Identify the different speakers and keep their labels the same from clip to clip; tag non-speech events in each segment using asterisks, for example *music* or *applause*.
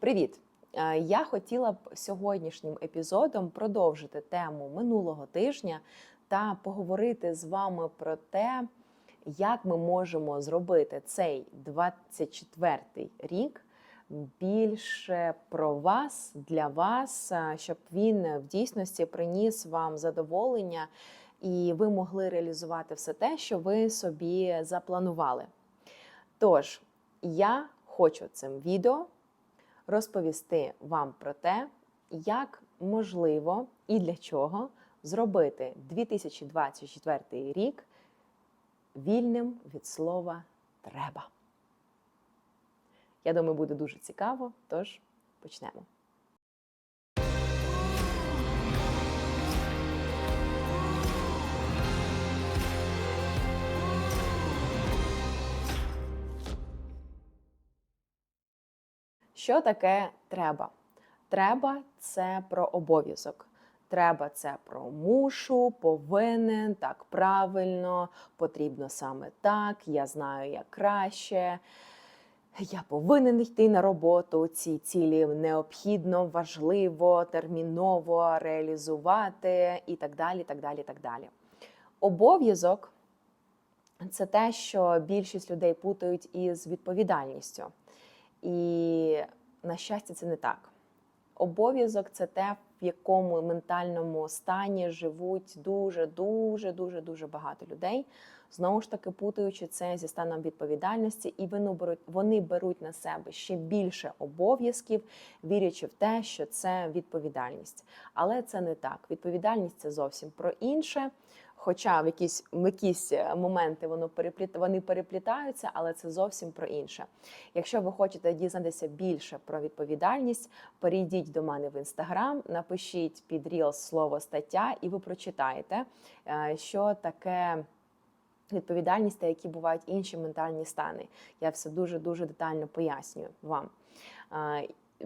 Speaker 1: Привіт! Е, Я хотіла б сьогоднішнім епізодом продовжити тему минулого тижня та поговорити з вами про те, як ми можемо зробити цей 24-й рік більше про вас для вас, е, щоб він в дійсності приніс вам задоволення і ви могли реалізувати все те, що ви собі запланували. Тож, я хочу цим відео розповісти вам про те, як можливо і для чого зробити 2024 рік вільним від слова треба. Я думаю, буде дуже цікаво, тож почнемо. Що таке треба? Треба це про обов'язок. Треба це про мушу, повинен, так правильно, потрібно саме так, я знаю як краще. Я повинен йти на роботу. Ці цілі необхідно, важливо, терміново реалізувати і так далі. так далі, так далі. Обов'язок це те, що більшість людей путають із відповідальністю. І, на щастя, це не так. Обов'язок це те, в якому ментальному стані живуть дуже, дуже, дуже, дуже багато людей. Знову ж таки, путаючи це зі станом відповідальності, і вони беруть, на себе ще більше обов'язків, вірячи в те, що це відповідальність. Але це не так. Відповідальність це зовсім про інше. Хоча в якісь в якісь моменти воно перепліт, вони переплітаються, але це зовсім про інше. Якщо ви хочете дізнатися більше про відповідальність, перейдіть до мене в інстаграм, напишіть під Reels слово стаття, і ви прочитаєте, е, що таке. Відповідальність та які бувають інші ментальні стани. Я все дуже дуже детально пояснюю вам.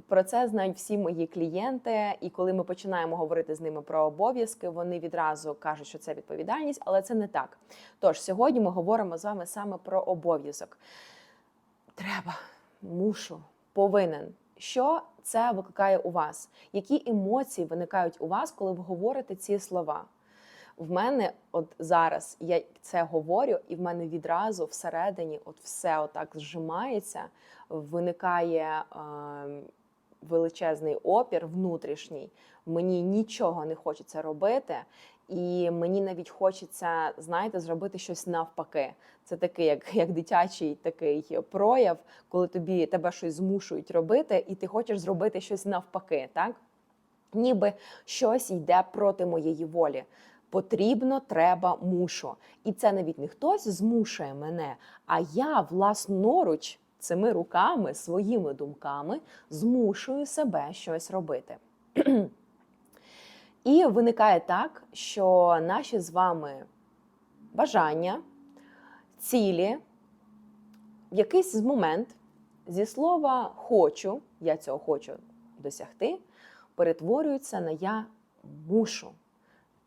Speaker 1: Про це знають всі мої клієнти, і коли ми починаємо говорити з ними про обов'язки, вони відразу кажуть, що це відповідальність, але це не так. Тож сьогодні ми говоримо з вами саме про обов'язок. Треба, мушу, повинен. Що це викликає у вас? Які емоції виникають у вас, коли ви говорите ці слова? В мене, от зараз я це говорю, і в мене відразу всередині, от все отак зжимається, виникає. Е величезний опір внутрішній. Мені нічого не хочеться робити, і мені навіть хочеться, знаєте, зробити щось навпаки. Це такий, як як дитячий такий прояв, коли тобі тебе щось змушують робити, і ти хочеш зробити щось навпаки, так? Ніби щось йде проти моєї волі. Потрібно, треба, мушу. І це навіть не хтось змушує мене, а я власноруч цими руками, своїми думками змушую себе щось робити. І виникає так, що наші з вами бажання, цілі, в якийсь момент зі слова хочу, я цього хочу досягти, перетворюються на я мушу.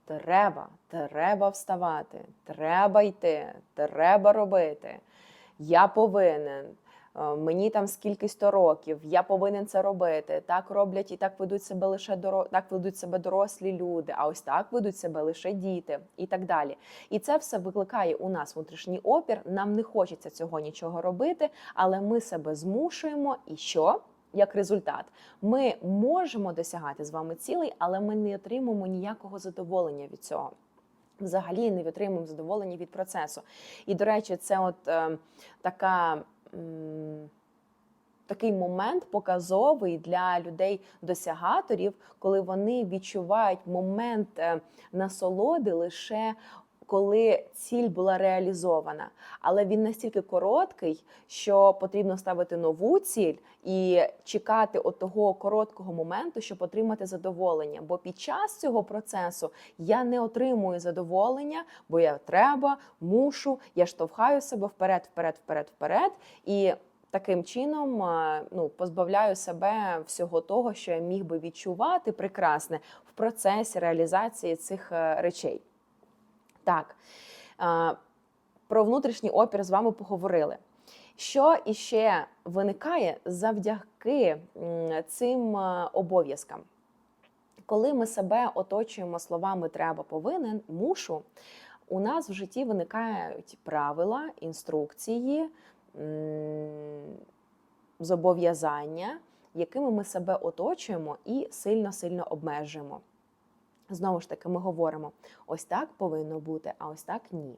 Speaker 1: Треба, треба вставати, треба йти, треба робити. Я повинен. Е, мені там скільки сто років, я повинен це робити. Так роблять і так ведуть себе лише доро... так ведуть себе дорослі люди, а ось так ведуть себе лише діти і так далі. І це все викликає у нас внутрішній опір. Нам не хочеться цього нічого робити, але ми себе змушуємо. І що? Як результат, ми можемо досягати з вами цілей, але ми не отримуємо ніякого задоволення від цього. Взагалі не отримуємо задоволення від процесу. І, до речі, це от е, така такий момент показовий для людей-досягаторів, коли вони відчувають момент е, насолоди лише коли ціль була реалізована, але він настільки короткий, що потрібно ставити нову ціль і чекати от того короткого моменту, щоб отримати задоволення. Бо під час цього процесу я не отримую задоволення, бо я треба, мушу, я штовхаю себе вперед, вперед, вперед, вперед і. Таким чином ну, позбавляю себе всього того, що я міг би відчувати прекрасне в процесі реалізації цих е, речей. Так, про внутрішній опір з вами поговорили. Що іще виникає завдяки цим е, обов'язкам? Коли ми себе оточуємо словами треба, повинен, мушу, у нас в житті виникають правила, інструкції, зобов'язання, якими ми себе оточуємо і сильно-сильно обмежуємо. Знову ж таки, ми говоримо: ось так повинно бути, а ось так ні.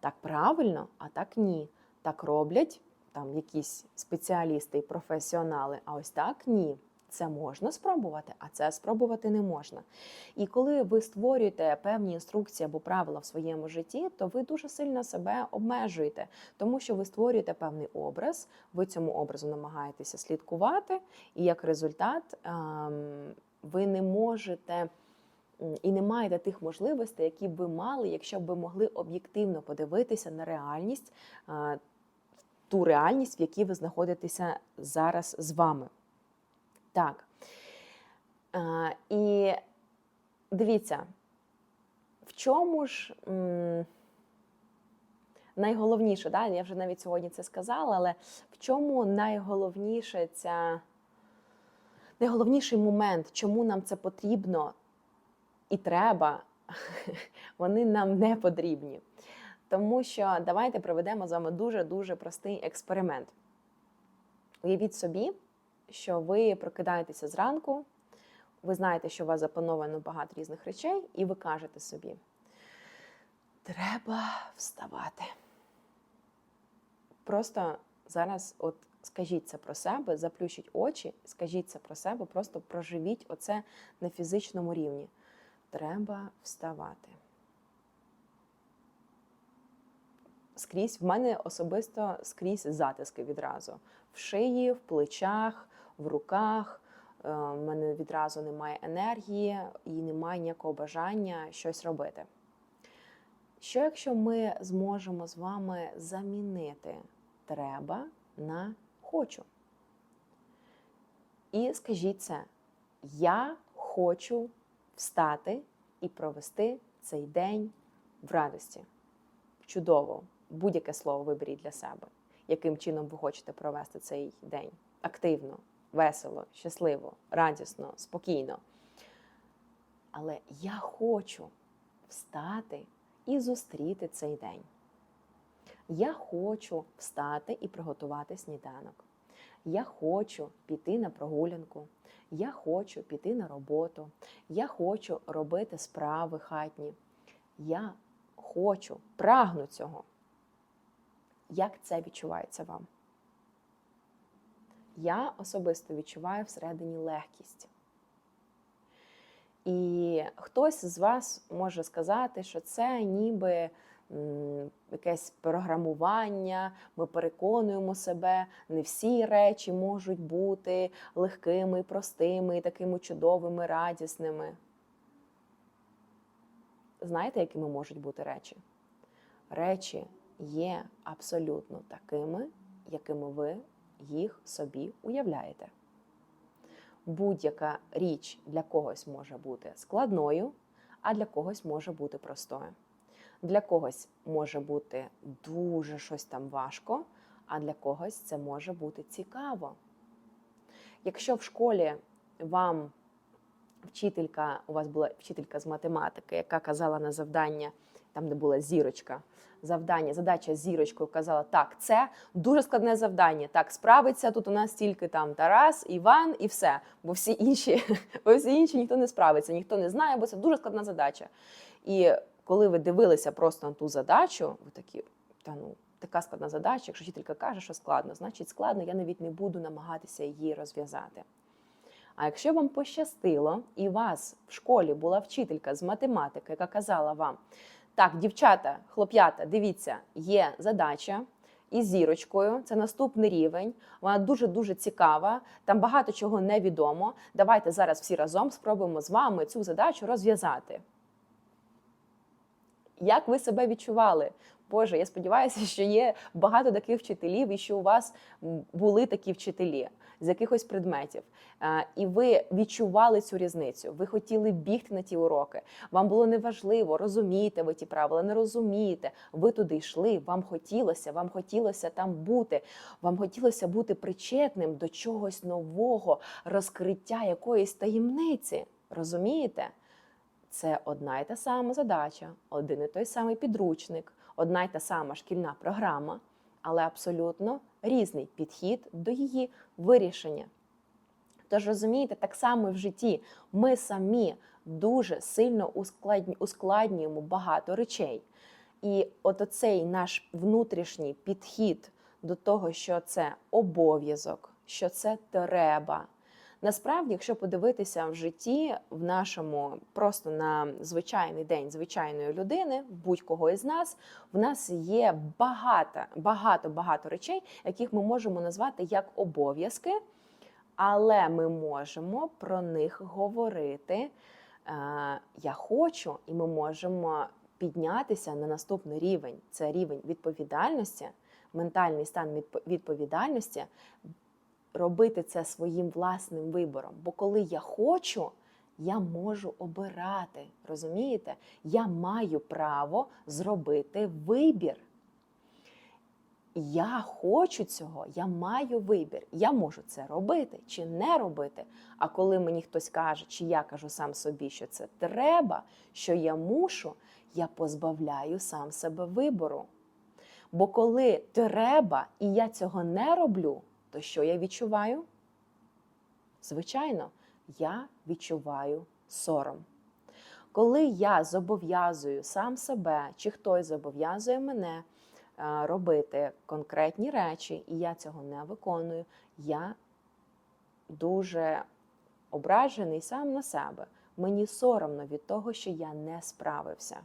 Speaker 1: Так правильно, а так ні. Так роблять там якісь спеціалісти і професіонали, а ось так ні. Це можна спробувати, а це спробувати не можна. І коли ви створюєте певні інструкції або правила в своєму житті, то ви дуже сильно себе обмежуєте, тому що ви створюєте певний образ, ви цьому образу намагаєтеся слідкувати, і як результат ем, ви не можете і не маєте тих можливостей, які ви мали, якщо б ви могли об'єктивно подивитися на реальність, ту реальність, в якій ви знаходитеся зараз з вами. Так. І дивіться, в чому ж найголовніше, да? я вже навіть сьогодні це сказала, але в чому найголовніше ця, найголовніший момент, чому нам це потрібно і треба, *laughs* вони нам не потрібні. Тому що давайте проведемо з вами дуже-дуже простий експеримент. Уявіть собі, що ви прокидаєтеся зранку, ви знаєте, що у вас заплановано багато різних речей, і ви кажете собі: треба вставати. Просто зараз, от скажіть це про себе, заплющіть очі, скажіть це про себе, просто проживіть оце на фізичному рівні. Треба вставати. Скрізь в мене особисто скрізь затиски відразу в шиї, в плечах, в руках. Е, В мене відразу немає енергії і немає ніякого бажання щось робити. Що якщо ми зможемо з вами замінити треба на хочу? І скажіть це: я хочу встати і провести цей день в радості. Чудово! Будь-яке слово виберіть для себе, яким чином ви хочете провести цей день активно, весело, щасливо, радісно, спокійно. Але я хочу встати і зустріти цей день. Я хочу встати і приготувати сніданок. Я хочу піти на прогулянку. Я хочу піти на роботу. Я хочу робити справи хатні. Я хочу, прагну цього. Як це відчувається вам? Я особисто відчуваю всередині легкість. І хтось з вас може сказати, що це ніби якесь програмування, ми переконуємо себе, не всі речі можуть бути легкими, простими, такими чудовими, радісними. Знаєте, якими можуть бути речі? Речі є абсолютно такими, якими ви їх собі уявляєте. Будь-яка річ для когось може бути складною, а для когось може бути простою. Для когось може бути дуже щось там важко, а для когось це може бути цікаво. Якщо в школі вам вчителька, у вас була вчителька з математики, яка казала на завдання, там, де була зірочка, завдання, задача з зірочкою казала, так, це дуже складне завдання. Так, справиться тут у нас тільки там Тарас, Іван і все. Бо всі інші, *laughs* бо всі інші ніхто не справиться, ніхто не знає, бо це дуже складна задача. І коли ви дивилися просто на ту задачу, ви такі, та ну. Така складна задача, якщо вчителька каже, що складно, значить складно, я навіть не буду намагатися її розв'язати. А якщо вам пощастило, і у вас в школі була вчителька з математики, яка казала вам: так, дівчата, хлоп'ята, дивіться, є задача із зірочкою, це наступний рівень, вона дуже-дуже цікава, там багато чого невідомо. Давайте зараз всі разом спробуємо з вами цю задачу розв'язати. Як ви себе відчували? Боже, я сподіваюся, *laughs* що є багато таких вчителів і що у вас були такі вчителі. з якихось предметів, е, і ви відчували цю різницю. Ви хотіли бігти на ті уроки. Вам було неважливо, розумієте ви ті правила, не розумієте. Ви туди йшли, вам хотілося, вам хотілося там бути, вам хотілося бути причетним до чогось нового, розкриття якоїсь таємниці. Розумієте? Це одна й та сама задача, один і той самий підручник, одна й та сама шкільна програма, але абсолютно різний підхід до її вирішення. Тож розумієте, так само і в житті ми самі дуже сильно ускладнюємо багато речей. І от оцей наш внутрішній підхід до того, що це обов'язок, що це треба. Насправді, якщо подивитися в житті, в нашому просто на звичайний день звичайної людини, будь-кого із нас, в нас є багато, багато, багато речей, яких ми можемо назвати як обов'язки, але ми можемо про них говорити. е, Я хочу, і ми можемо піднятися на наступний рівень. Це рівень відповідальності, ментальний стан відпо- відповідальності, робити це своїм власним вибором. Бо коли я хочу, я можу обирати. Розумієте? Я маю право зробити вибір. Я хочу цього, я маю вибір. Я можу це робити чи не робити. А коли мені хтось каже, чи я кажу сам собі, що це треба, що я мушу, я позбавляю сам себе вибору. Бо коли треба і я цього не роблю, то що я відчуваю? Звичайно, я відчуваю сором. Коли я зобов'язую сам себе, чи хтось зобов'язує мене е, робити конкретні речі, і я цього не виконую, я дуже ображений сам на себе. Мені соромно від того, що я не справився.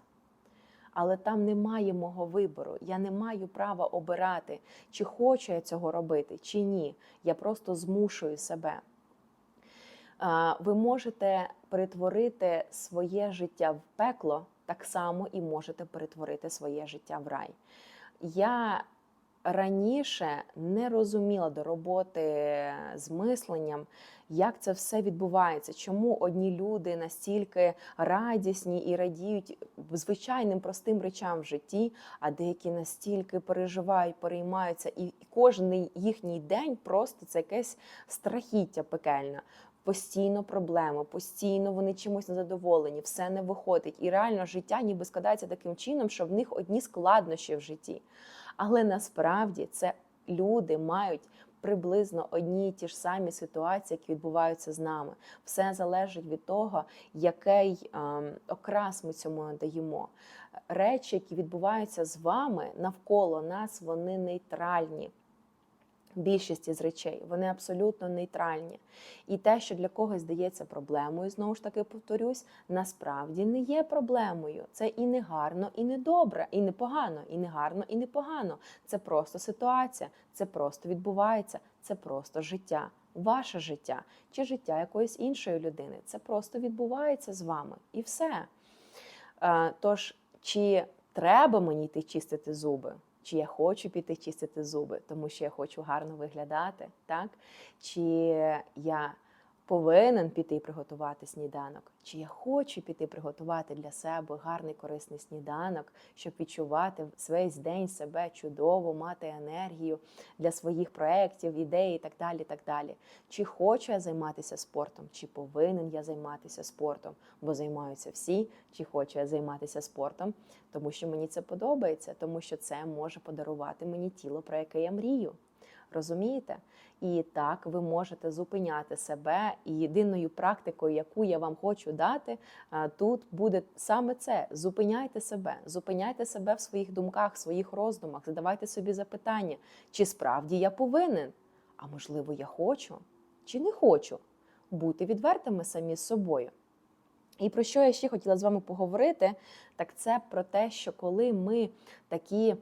Speaker 1: Але там немає мого вибору. Я не маю права обирати, чи хочу я цього робити, чи ні. Я просто змушую себе. Ви можете перетворити своє життя в пекло, так само і можете перетворити своє життя в рай. Я раніше не розуміла до роботи з мисленням, як це все відбувається, чому одні люди настільки радісні і радіють звичайним простим речам в житті, а деякі настільки переживають, переймаються, і кожен їхній день просто це якесь страхіття пекельне. Постійно проблеми, постійно вони чимось незадоволені, все не виходить. І реально життя ніби складається таким чином, що в них одні складнощі в житті. Але насправді це люди мають приблизно одні і ті ж самі ситуації, які відбуваються з нами. Все залежить від того, який ем, окрас ми цьому надаємо. Речі, які відбуваються з вами навколо нас, вони нейтральні. Більшість із речей вони абсолютно нейтральні. І те, що для когось здається проблемою, знову ж таки повторюсь, насправді не є проблемою. Це і не гарно, і не добре, і не погано, і не гарно, і не погано. Це просто ситуація, це просто відбувається, це просто життя, ваше життя чи життя якоїсь іншої людини. Це просто відбувається з вами і все. Е, Тож, чи треба мені йти чистити зуби? Чи я хочу піти чистити зуби, тому що я хочу гарно виглядати, так? Чи я повинен піти приготувати сніданок, чи я хочу піти приготувати для себе гарний корисний сніданок, щоб відчувати весь день себе чудово, мати енергію для своїх проєктів, ідей і так далі. так далі. Чи хочу я займатися спортом, чи повинен я займатися спортом, бо займаються всі, чи хочу я займатися спортом, тому що мені це подобається, тому що це може подарувати мені тіло, про яке я мрію. Розумієте? І так ви можете зупиняти себе. І єдиною практикою, яку я вам хочу дати, тут буде саме це: зупиняйте себе, зупиняйте себе в своїх думках, в своїх роздумах, задавайте собі запитання, чи справді я повинен, а можливо, я хочу, чи не хочу. Будьте відвертими самі з собою. І про що я ще хотіла з вами поговорити, так це про те, що коли ми такі.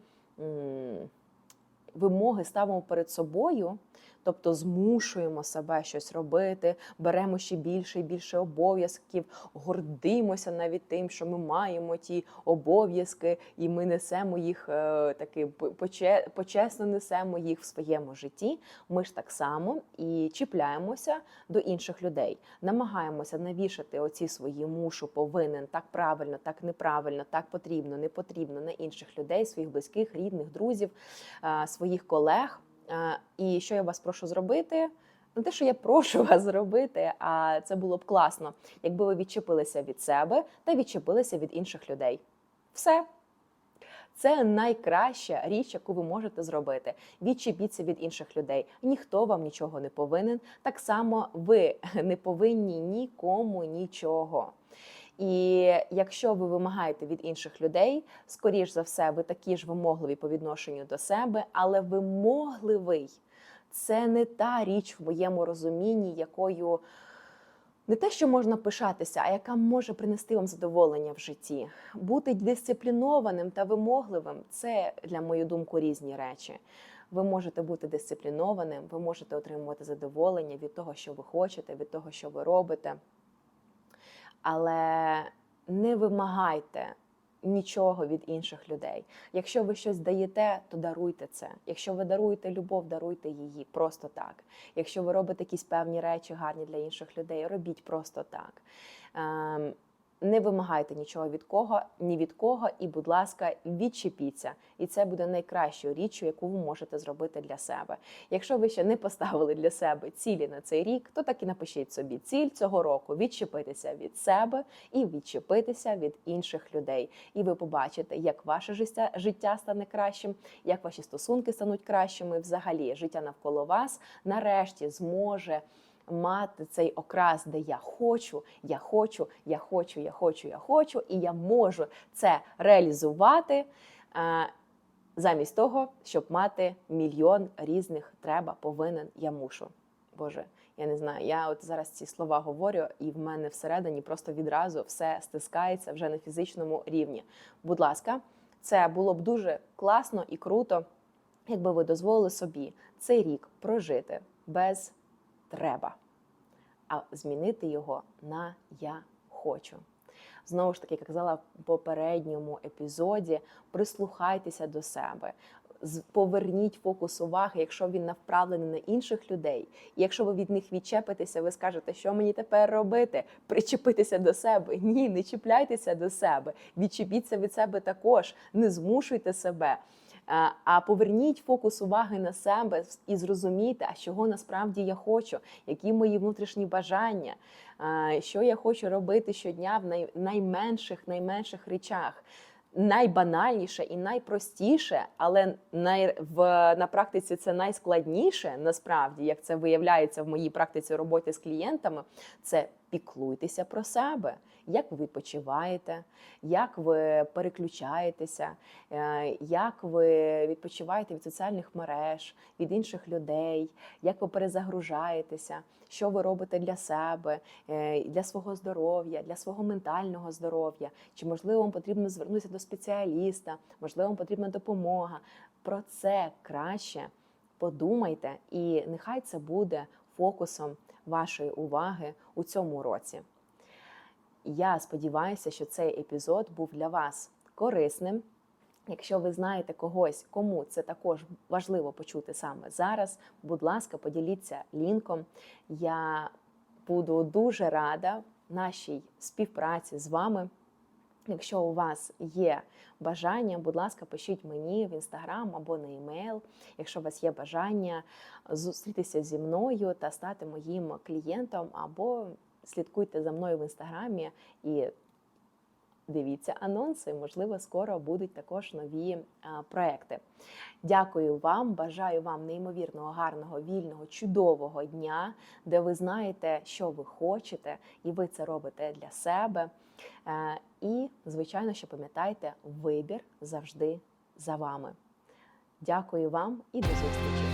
Speaker 1: Вимоги ставимо перед собою, тобто змушуємо себе щось робити, беремо ще більше і більше обов'язків, гордимося навіть тим, що ми маємо ті обов'язки, і ми несемо їх е, таки почесно несемо їх в своєму житті. Ми ж так само і чіпляємося до інших людей, намагаємося навішати оці свої мушу, повинен так правильно, так неправильно, так потрібно, не потрібно на інших людей, своїх близьких, рідних, друзів, е, своїх колег. І що я вас прошу зробити? Не те, що я прошу *laughs* вас зробити, а це було б класно, якби ви відчепилися від себе та відчепилися від інших людей. Все. Це найкраща річ, яку ви можете зробити. Відчепіться від інших людей. Ніхто вам нічого не повинен. Так само ви *laughs* не повинні нікому нічого. І якщо ви вимагаєте від інших людей, скоріш за все, ви такі ж вимогливі по відношенню до себе, але вимогливий це не та річ в моєму розумінні, якою не те, що можна пишатися, а яка може принести вам задоволення в житті. Бути дисциплінованим та вимогливим це, для мою думку, різні речі. Ви можете бути дисциплінованим, ви можете отримувати задоволення від того, що ви хочете, від того, що ви робите. Але не вимагайте нічого від інших людей. Якщо ви щось даєте, то даруйте це. Якщо ви даруєте любов, даруйте її просто так. Якщо ви робите якісь певні речі гарні для інших людей, робіть просто так. Не вимагайте нічого від кого, ні від кого, і, будь ласка, відчепіться. І це буде найкращою річчю, яку ви можете зробити для себе. Якщо ви ще не поставили для себе цілі на цей рік, то так і напишіть собі ціль цього року відчепитися від себе і відчепитися від інших людей. І ви побачите, як ваше життя, життя стане кращим, як ваші стосунки стануть кращими. Взагалі, життя навколо вас нарешті зможе мати цей окрас, де я хочу, я хочу, я хочу, я хочу, я хочу, і я можу це реалізувати. е, Замість того, щоб мати мільйон різних треба, повинен, я мушу. Боже, я не знаю. Я от зараз ці слова говорю, і в мене всередині просто відразу все стискається вже на фізичному рівні. Будь ласка, це було б дуже класно і круто, якби ви дозволили собі цей рік прожити без треба, а змінити його на я хочу. Знову ж таки, як казала в попередньому епізоді, прислухайтеся до себе. Поверніть фокус уваги, якщо він направлений на інших людей. І якщо ви від них відчепитеся, ви скажете, що мені тепер робити? Причепитися до себе. Ні, не чіпляйтеся до себе. Відчепіться від себе також, не змушуйте себе. Е, А поверніть фокус уваги на себе і зрозумійте, а чого насправді я хочу, які мої внутрішні бажання, е, що я хочу робити щодня в найменших, найменших речах. Найбанальніше і найпростіше, але най, в, на практиці це найскладніше, насправді, як це виявляється в моїй практиці роботи з клієнтами, це піклуйтеся про себе, як ви відпочиваєте, як ви переключаєтеся, е, як ви відпочиваєте від соціальних мереж, від інших людей, як ви перезагружаєтеся, що ви робите для себе, е, для свого здоров'я, для свого ментального здоров'я, чи можливо вам потрібно звернутися до спеціаліста, можливо, вам потрібна допомога. Про це краще подумайте, і нехай це буде фокусом вашої уваги у цьому році. Я сподіваюся, що цей епізод був для вас корисним. Якщо ви знаєте когось, кому це також важливо почути саме зараз, будь ласка, поділіться лінком. Я буду дуже рада нашій співпраці з вами. Якщо у вас є бажання, будь ласка, пишіть мені в інстаграм або на емейл. Якщо у вас є бажання зустрітися зі мною та стати моїм клієнтом, або слідкуйте за мною в інстаграмі і дивіться анонси. Можливо, скоро будуть також нові а, проекти. Дякую вам, бажаю вам неймовірного, гарного, вільного, чудового дня, де ви знаєте, що ви хочете, і ви це робите для себе. Е, І, звичайно, що пам'ятайте, вибір завжди за вами. Дякую вам і до зустрічі!